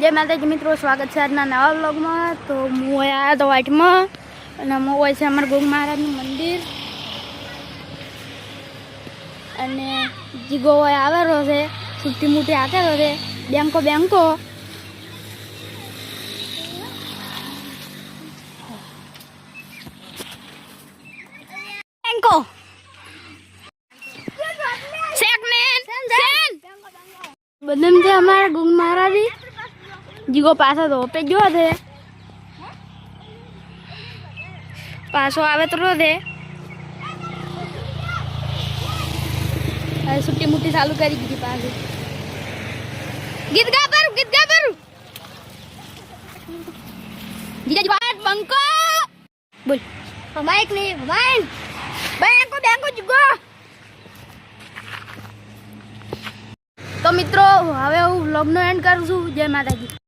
જય માતાજી મિત્રો સ્વાગત છે આજના નવા બ્લોગમાં તો હું આવ્યા હતો વાઇટમાં અને હું હોય છે અમારા ગોગ મહારાજનું મંદિર. અને જીગો હોય આવેલો છે છુટ્ટી મૂટી આકેલો છે બેંકો બેંકો. બેંકો. બદમ છે અમારા ગુંગ મહારાજી. જીગો પાછો તો ગયો છે પાછો આવે તો હવે સુટ્ટી મુટ્ટી ચાલુ કરી દીધી પાછી ગીત ગા પર ગીત ગા પર જીજાજી વાત બંકો બોલ માઈક લે મોબાઈલ બેંકો બેંકો જીગો તો મિત્રો હવે હું વ્લોગનો એન્ડ કરું છું જય માતાજી